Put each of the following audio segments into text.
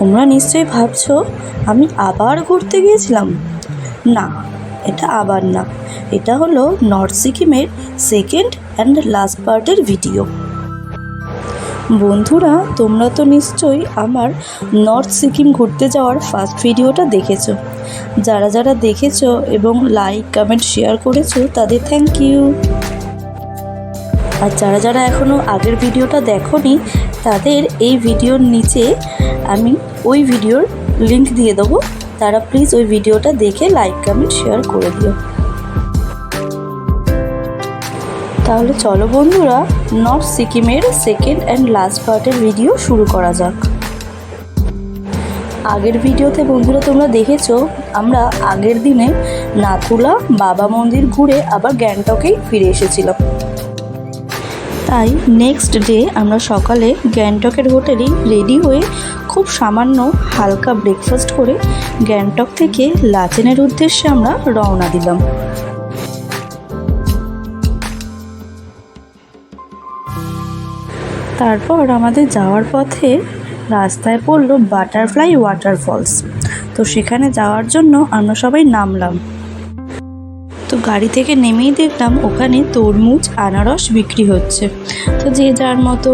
তোমরা নিশ্চয়ই ভাবছ আমি আবার ঘুরতে গিয়েছিলাম? না, এটা আবার না। এটা হলো নর্থ সিকিমের সেকেন্ড অ্যান্ড লাস্ট পার্টের ভিডিও। বন্ধুরা, তোমরা তো নিশ্চয়ই আমার নর্থ সিকিম ঘুরতে যাওয়ার ফার্স্ট ভিডিওটা দেখেছ। যারা যারা দেখেছ এবং লাইক, কমেন্ট, শেয়ার করেছ, তাদের থ্যাংক ইউ আর যারা যারা এখনও আগের ভিডিওটা দেখোনি তাদের এই ভিডিওর নিচে আমি ওই ভিডিওর লিংক দিয়ে দেবো। তারা প্লিজ ওই ভিডিওটা দেখে লাইক কমেন্ট শেয়ার করে দিও। তাহলে চলো বন্ধুরা নর্থ সিকিমের সেকেন্ড অ্যান্ড লাস্ট পার্টের ভিডিও শুরু করা যাক। আগের ভিডিওতে বন্ধুরা তোমরা দেখেছ, আমরা আগের দিনে নাথুলা বাবা মন্দির ঘুরে আবার গ্যাংটকেই ফিরে এসেছিলাম। তাই নেক্সট ডে আমরা সকালে গ্যাংটকের হোটেলেই রেডি হয়ে খুব সামান্য হালকা ব্রেকফাস্ট করে গ্যাংটক থেকে লাচেনের উদ্দেশ্যে আমরা রওনা দিলাম। তারপর আমাদের যাওয়ার পথে রাস্তায় পড়ল বাটারফ্লাই ওয়াটারফলস তো সেখানে যাওয়ার জন্য আমরা সবাই নামলাম। গাড়ি থেকে নেমেই দেখলাম ওখানে তরমুজ, আনারস বিক্রি হচ্ছে। তো যে যার মতো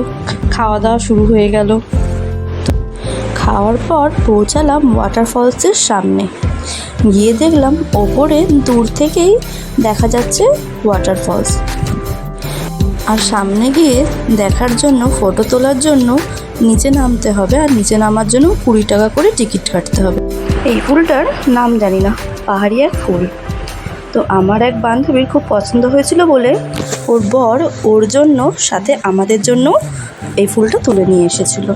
খাওয়া দাওয়া শুরু হয়ে গেল। খাওয়ার পর পৌঁছালাম ওয়াটারফলসের সামনে। গিয়ে দেখলাম ওপরে দূর থেকেই দেখা যাচ্ছে ওয়াটারফলস আর সামনে গিয়ে দেখার জন্য ফটো তোলার জন্য নিচে নামতে হবে আর নিচে নামার জন্য কুড়ি টাকা করে টিকিট কাটতে হবে। এই ফুলটার নাম জানি না, পাহাড়ি এক ফুল তো আমার এক বান্ধবীর খুব পছন্দ হয়েছিল বলে ওর বর ওর জন্য, সাথে আমাদের জন্য এই ফুলটা তুলে নিয়ে এসেছিল।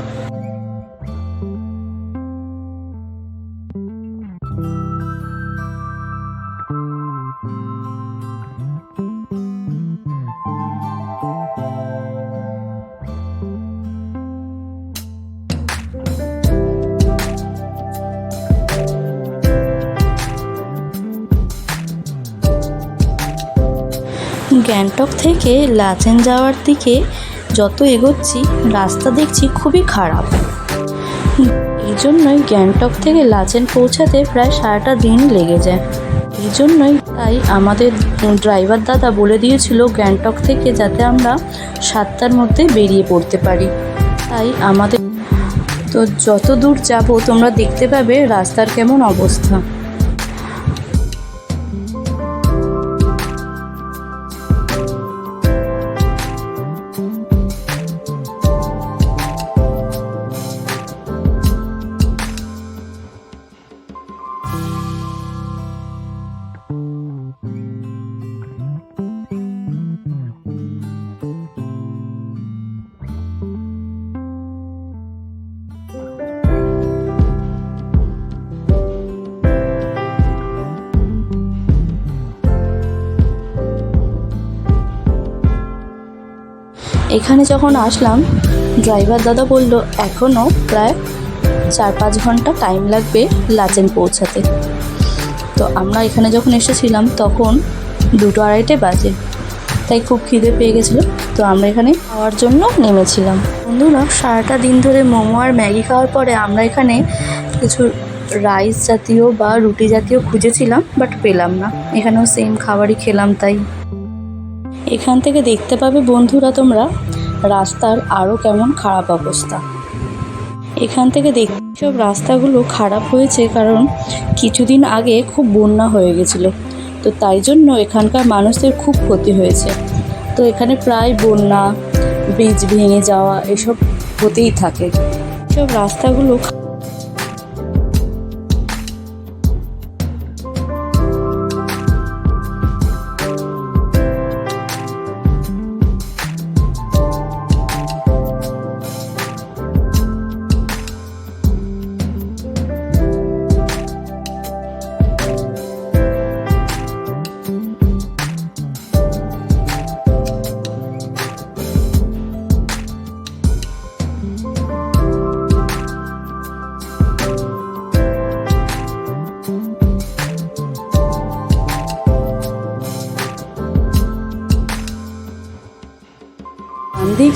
থেকে লাচেন যাওয়ার দিকে যত এগোচ্ছি, রাস্তা দেখছি খুবই খারাপ। এই জন্যই গ্যাংটক থেকে লাচেন পৌঁছাতে প্রায় সারাটা দিন লেগে যায়। এই জন্যই তাই আমাদের ড্রাইভার দাদা বলে দিয়েছিল গ্যাংটক থেকে যাতে আমরা সাতটার মধ্যে বেরিয়ে পড়তে পারি। তাই আমাদের তো যত দূর যাব, তোমরা দেখতে পাবে রাস্তার কেমন অবস্থা। এখানে যখন আসলাম ড্রাইভার দাদা বলল এখনও প্রায় চার পাঁচ ঘণ্টা টাইম লাগবে লাচেন পৌঁছাতে। তো আমরা এখানে যখন এসেছিলাম, তখন দুটো আড়াইটে বাজে। তাই খুব খিদে পেয়ে গেছিল। তো আমরা এখানে খাওয়ার জন্য নেমেছিলাম। বন্ধুরা, সারাটা দিন ধরে মোমো আর ম্যাগি খাওয়ার পরে আমরা এখানে কিছু রাইস জাতীয় বা রুটি জাতীয় খুঁজেছিলাম বাট পেলাম না। এখানেও সেম খাবারই খেলাম তাই। এখান থেকে দেখতে পাবে বন্ধুরা তোমরা, রাস্তার আরও কেমন খারাপ অবস্থা। এখান থেকে দেখ সব রাস্তাগুলো খারাপ হয়েছে কারণ কিছুদিন আগে খুব বন্যা হয়ে গেছিল। তো তাই জন্য এখানকার মানুষদের খুব ক্ষতি হয়েছে। তো এখানে প্রায় বন্যা, ব্রিজ ভেঙে যাওয়া এসব হতেই থাকে। সব রাস্তাগুলো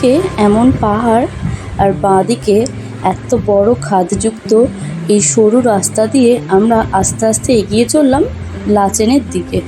দিকে এমন পাহাড় আর বাঁ দিকে এত বড় খাদযুক্ত এই সরু রাস্তা দিয়ে আমরা আস্তে আস্তে এগিয়ে চললাম লাচেনের দিকে।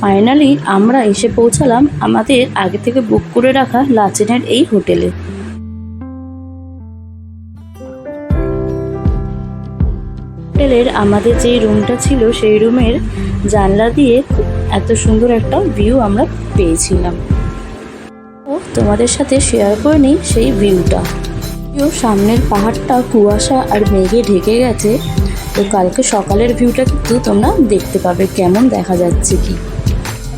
ফাইনালি আমরা এসে পৌঁছালাম আমাদের আগে থেকে বুক করে রাখা লাচেনের এই হোটেলে। হোটেলের আমাদের যে রুমটা ছিল, সেই রুমের জানলা দিয়ে এত সুন্দর একটা ভিউ আমরা পেয়েছিলাম। ও তোমাদের সাথে শেয়ার করে নিই সেই ভিউটা ভিউ সামনের পাহাড়টা কুয়াশা আর মেঘে ঢেকে গেছে। তো কালকে সকালের ভিউটা কিন্তু তোমরা দেখতে পাবে, কেমন দেখা যাচ্ছে কি।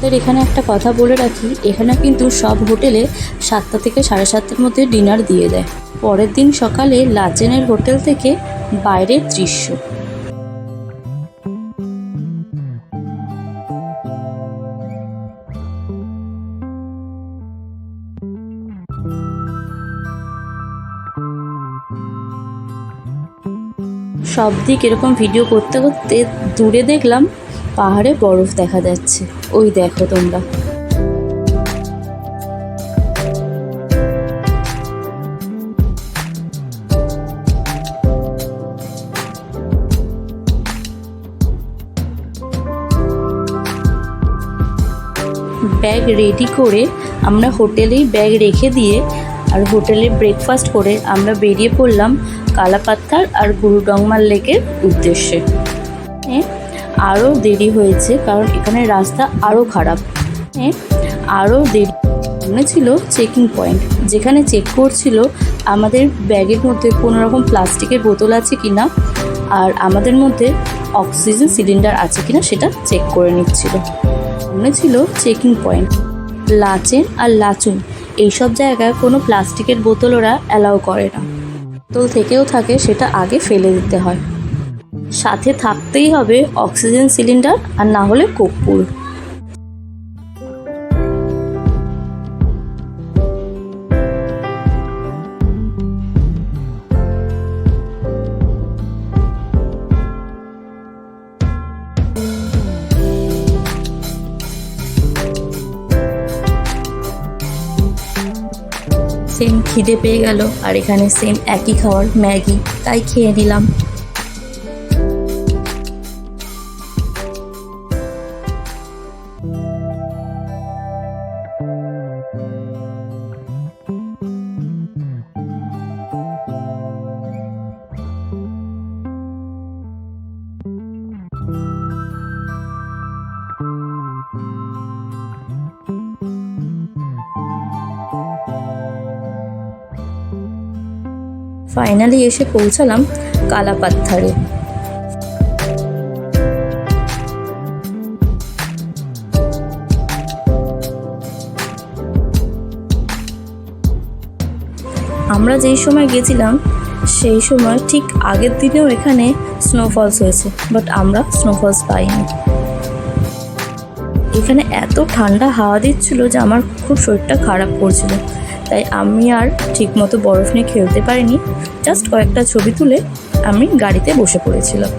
আমাদের এখানে একটা কথা বলে রাখি, এখানে কিন্তু সব হোটেলে সাতটা থেকে সাড়ে সাতটার মধ্যে ডিনার দিয়ে দেয়। পরের দিন সকালে লাচেনের হোটেল থেকে বাইরের দৃশ্য। সব দিক এরকম ভিডিও করতে করতে দূরে দেখলাম পাহাড়ে বরফ দেখা যাচ্ছে। ওই দেখো তোমরা। ব্যাগ রেডি করে আমরা হোটেলেই ব্যাগ রেখে দিয়ে আর হোটেলে ব্রেকফাস্ট করে আমরা বেরিয়ে পড়লাম কালাপাত্থার আর গুরুডংমার লেকের উদ্দেশ্যে। এ, আরও দেরি হয়েছে, কারণ এখানে রাস্তা আরও খারাপ। আরও দেরি সামনে ছিল চেকিং পয়েন্ট যেখানে চেক করছিল আমাদের ব্যাগের মধ্যে কোনো রকম প্লাস্টিকের বোতল আছে কি না আর আমাদের মধ্যে অক্সিজেন সিলিন্ডার আছে কি না সেটা চেক করে নিচ্ছিল। সামনে ছিল চেকিং পয়েন্ট লাচেন আর লাচুন, এইসব জায়গায় কোনো প্লাস্টিকের বোতল ওরা অ্যালাউ করে না। বোতল থেকেও থাকে, সেটা আগে ফেলে দিতে হয়। সাথে থাকতেই হবে অক্সিজেন সিলিন্ডার আর না হলে কর্পূর সেম খিদে পেয়ে গেল, আর এখানে সেম একই খাওয়ার ম্যাগি, তাই খেয়ে নিলাম। ফাইনালি এসে পৌঁছালাম কালাপাত্থারে আমরা যেই সময় গেছিলাম, সেই সময় ঠিক আগের দিনেও এখানে স্নোফলস হয়েছে বাট আমরা স্নোফলস পাইনি। এখানে এত ঠান্ডা হাওয়া দিচ্ছিল যে আমার খুব শরীরটা খারাপ করছিল। তাই আমি আর ঠিকমতো বরফ নিয়ে খেলতে পারিনি। জাস্ট কয়েকটা ছবি তুলে আমি গাড়িতে বসে পড়েছিলাম।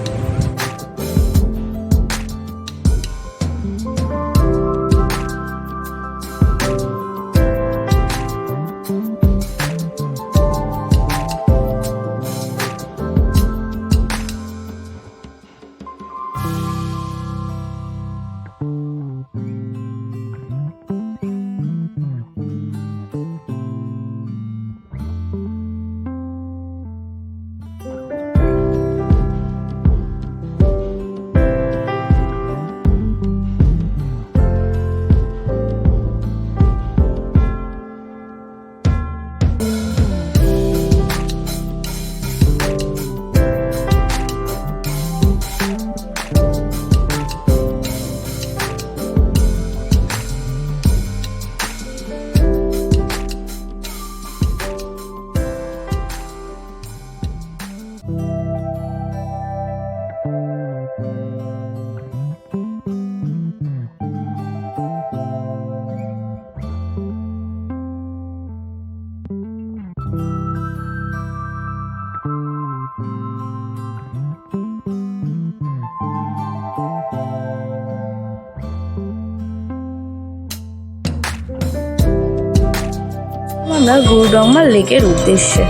আমরা গুরুডংমা লেকের উদ্দেশ্যে।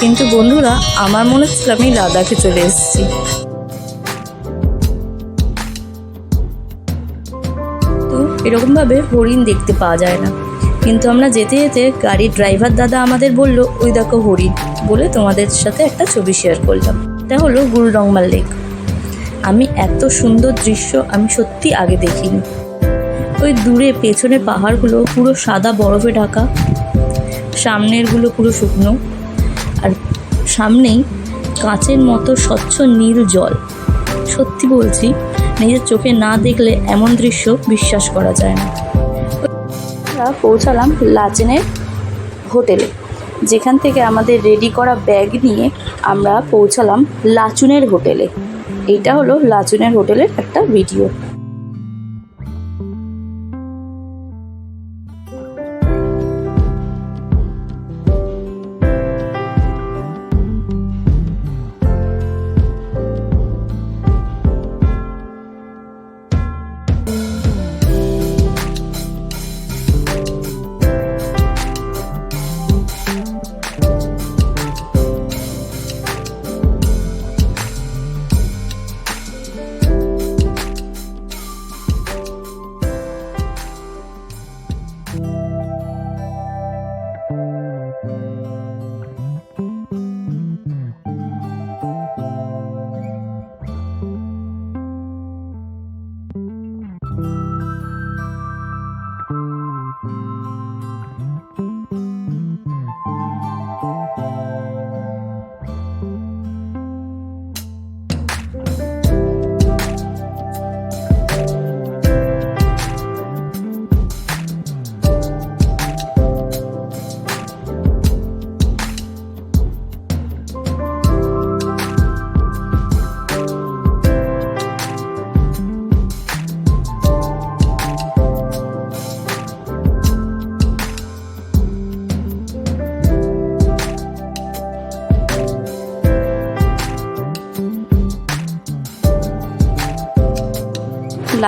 কিন্তু বন্ধুরা, আমার মনে হচ্ছিল আমি লাদাখে চলে এসেছি। তো এরকমভাবে হরিণ দেখতে পাওয়া যায় না। কিন্তু আমরা যেতে যেতে গাড়ির ড্রাইভার দাদা আমাদের বলল, ওই দেখো হরিণ। বলে তোমাদের সাথে একটা ছবি শেয়ার করলাম। এটা হলো গুরুডংমার লেক। আমি এত সুন্দর দৃশ্য আমি সত্যি আগে দেখিনি। ওই দূরে পেছনে পাহাড়গুলো পুরো সাদা বরফে ঢাকা। সামনেরগুলো পুরো শুকনো। আর সামনেই কাঁচের মতো স্বচ্ছ নীল জল। সত্যি বলছি, নিজের চোখে না দেখলে এমন দৃশ্য বিশ্বাস করা যায় না। আমরা পৌঁছালাম লাচেনের হোটেলে, যেখান থেকে আমাদের রেডি করা ব্যাগ নিয়ে আমরা পৌঁছালাম লাচুনের হোটেলে। এইটা হলো লাচুনের হোটেলের একটা ভিডিও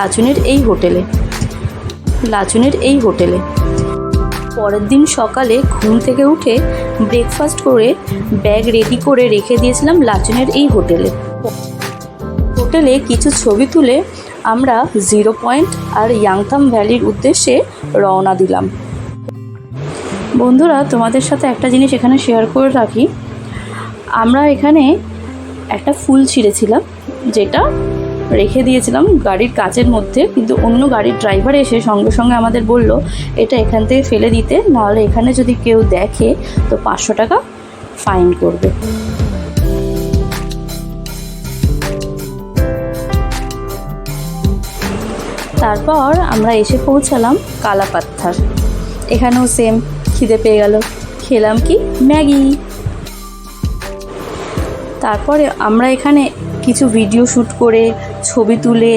লাচুনের এই হোটেলে। লাচুনের এই হোটেলে। পরের দিন সকালে ঘুম থেকে উঠে ব্রেকফাস্ট করে ব্যাগ রেডি করে রেখে দিয়েছিলাম লাচুনের এই হোটেলে। হোটেলে কিছু ছবি তুলে আমরা জিরো পয়েন্ট আর ইয়াংথাম ভ্যালির উদ্দেশ্যে রওনা দিলাম। বন্ধুরা, তোমাদের সাথে একটা জিনিস এখানে শেয়ার করে রাখি। আমরা এখানে একটা ফুল ছিঁড়েছিলাম, যেটা রেখে দিয়েছিলাম গাড়ির কাচের মধ্যে, কিন্তু অন্য গাড়ির ড্রাইভার এসে সঙ্গে সঙ্গে আমাদের বলল, এটা এখান থেকে ফেলে দিতে, নাহলে এখানে যদি কেউ দেখে, তো পাঁচশো টাকা ফাইন করবে। তারপর আমরা এসে পৌঁছালাম কালাপাত্থার এখানেও সেম খিদে পেয়ে গেল। খেলাম কি? ম্যাগি। তারপরে আমরা এখানে কিছু ভিডিও শ্যুট করে ছবি তুলে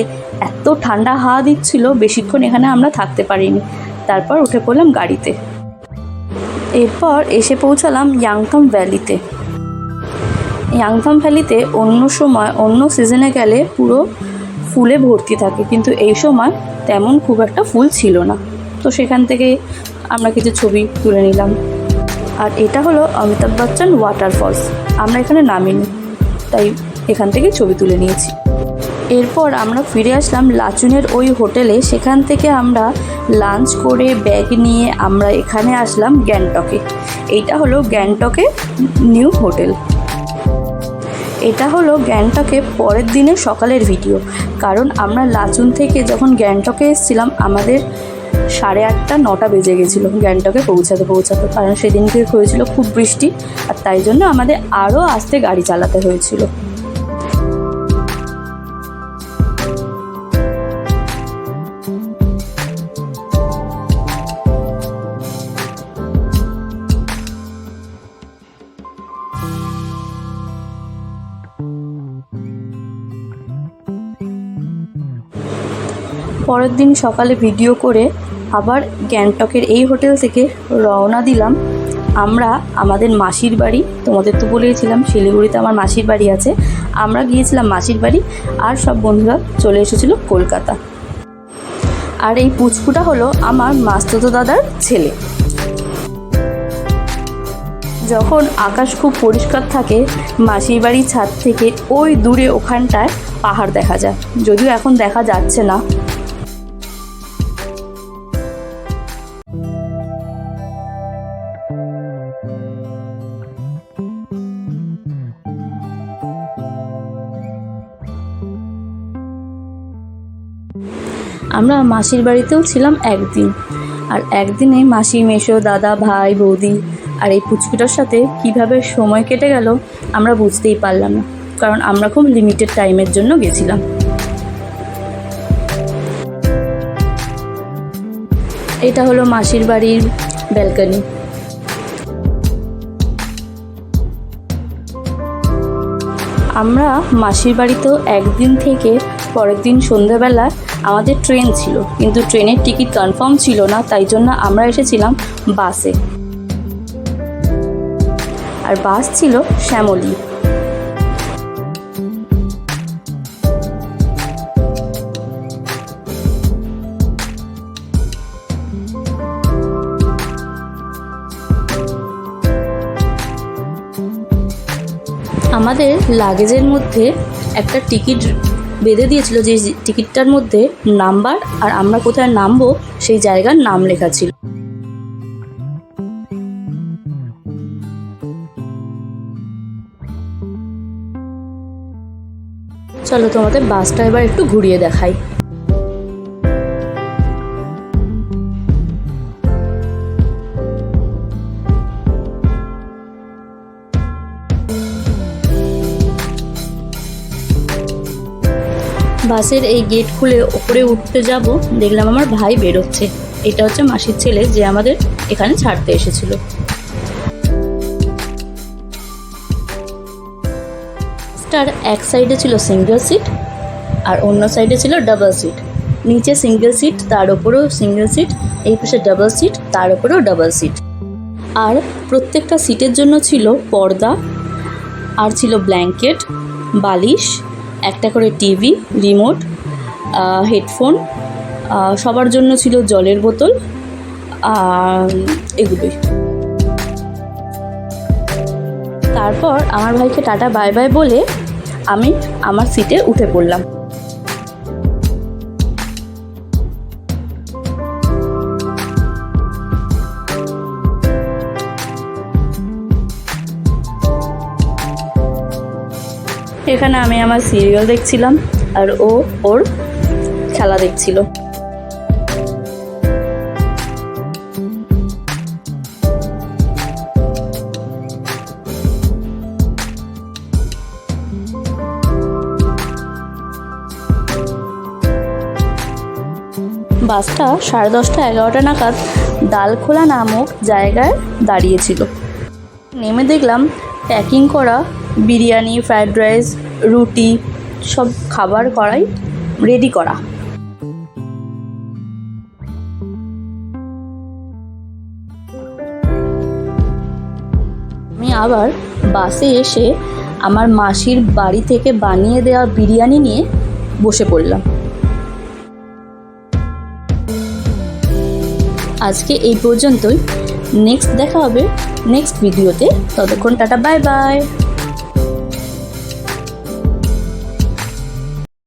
এত ঠান্ডা হাওয়া দিচ্ছিল, বেশিক্ষণ এখানে আমরা থাকতে পারিনি। তারপর উঠে পড়লাম গাড়িতে। এরপর এসে পৌঁছালাম ইয়াংথম ভ্যালিতে। ইয়াংথম ভ্যালিতে অন্য সময়, অন্য সিজনে গেলে পুরো ফুলে ভর্তি থাকে, কিন্তু এই সময় তেমন খুব একটা ফুল ছিল না। তো সেখান থেকে আমরা কিছু ছবি তুলে নিলাম। আর এটা হলো অমিতাভ বচ্চন ওয়াটারফলস আমরা এখানে নামিনি, তাই এখান থেকে ছবি তুলে নিয়েছি। এরপর আমরা ফিরে আসলাম লাচুনের ওই হোটেলে। সেখান থেকে আমরা লাঞ্চ করে ব্যাগ নিয়ে আমরা এখানে আসলাম গ্যাংটকে। এইটা হলো গ্যাংটকে নিউ হোটেল। এটা হলো গ্যাংটকে পরের দিনের সকালের ভিডিও। কারণ আমরা লাচুন থেকে যখন গ্যাংটকে এসেছিলাম, আমাদের সাড়ে আটটা, নটা বেজে গেছিল গ্যাংটকে পৌঁছাতে পৌঁছাতে। কারণ সেদিনকে হয়েছিল খুব বৃষ্টি, আর তাই জন্য আমাদের আরও আস্তে গাড়ি চালাতে হয়েছিল। পরের দিন সকালে ভিডিও করে আবার গ্যাংটকের এই হোটেল থেকে রওনা দিলাম। আমরা আমাদের মাসির বাড়ি, তোমাদের তো বলেইছিলাম শিলিগুড়িতে আমার মাসির বাড়ি আছে, আমরা গিয়েছিলাম মাসির বাড়ি আর সব বন্ধুরা চলে এসেছিল কলকাতা। আর এই পুচকুটা হলো আমার মাস্তুতো দাদার ছেলে। যখন আকাশ খুব পরিষ্কার থাকে, মাসির বাড়ির ছাদ থেকে ওই দূরে ওখানটায় পাহাড় দেখা যায়। যদিও এখন দেখা যাচ্ছে না। আমরা মাসির বাড়িতেও ছিলাম একদিন। আর একদিনে মাসি মেশো দাদা, ভাই, বৌদি আর এই পুচকুটার সাথে কীভাবে সময় কেটে গেল আমরা বুঝতেই পারলাম না, কারণ আমরা খুব লিমিটেড টাইমের জন্য গেছিলাম। এটা হলো মাসির বাড়ির ব্যালকানি আমরা মাসির বাড়িতেও একদিন থেকে পরের দিন সন্ধ্যাবেলা আমাদের ট্রেন ছিল, কিন্তু ট্রেনের টিকিট কনফার্ম ছিল না, তাই জন্য আমরা এসেছিলাম বাসে। আর বাস ছিল শ্যামলী। আমাদের লাগেজের মধ্যে একটা টিকিট বেঁধে দিয়েছিল যে টিকিটটার মধ্যে নাম্বার আর আমরা কোথায় নামবো, সেই জায়গার নাম লেখা ছিল। চলো তোমাদের বাসটা এবার একটু ঘুরিয়ে দেখাই। বাসের এই গেট খুলে ওপরে উঠতে যাব, দেখলাম আমার ভাই বেরোচ্ছে। এটা হচ্ছে মাসির ছেলে, যে আমাদের এখানে ছাড়তে এসেছিল। তার এক সাইডে ছিল সিঙ্গেল সিট, আর অন্য সাইডে ছিল ডাবল সিট। নিচে সিঙ্গেল সিট, তার ওপরেও সিঙ্গেল সিট, এই পাশে ডাবল সিট, তার ওপরেও ডাবল সিট। আর প্রত্যেকটা সিটের জন্য ছিল পর্দা, আর ছিল ব্ল্যাঙ্কেট, বালিশ একটা করে টিভি রিমোট হেডফোন সবার জন্য ছিল জলের বোতল এগুলোই। তারপর আমার ভাইকে টাটা বাই বাই বলে আমি আমার সিটে উঠে পড়লাম। এখানে আমি আমার সিরিয়াল দেখছিলাম আর ও ওর খেলা দেখছিল। বাসটা সাড়ে দশটা, এগারোটা নাগাদ ডালখোলা নামক জায়গায় দাঁড়িয়েছিল। নেমে দেখলাম প্যাকিং করা বিরিয়ানি ফ্রায়েড রাইস রুটি, সব খাবার করাই রেডি করা। আমি আবার বাসে এসে আমার মাসির বাড়ি থেকে বানিয়ে দেওয়া বিরিয়ানি নিয়ে বসে পড়লাম। আজকে এই পর্যন্তই। নেক্সট দেখা হবে নেক্সট ভিডিওতে ততক্ষণ টাটা বাই বাই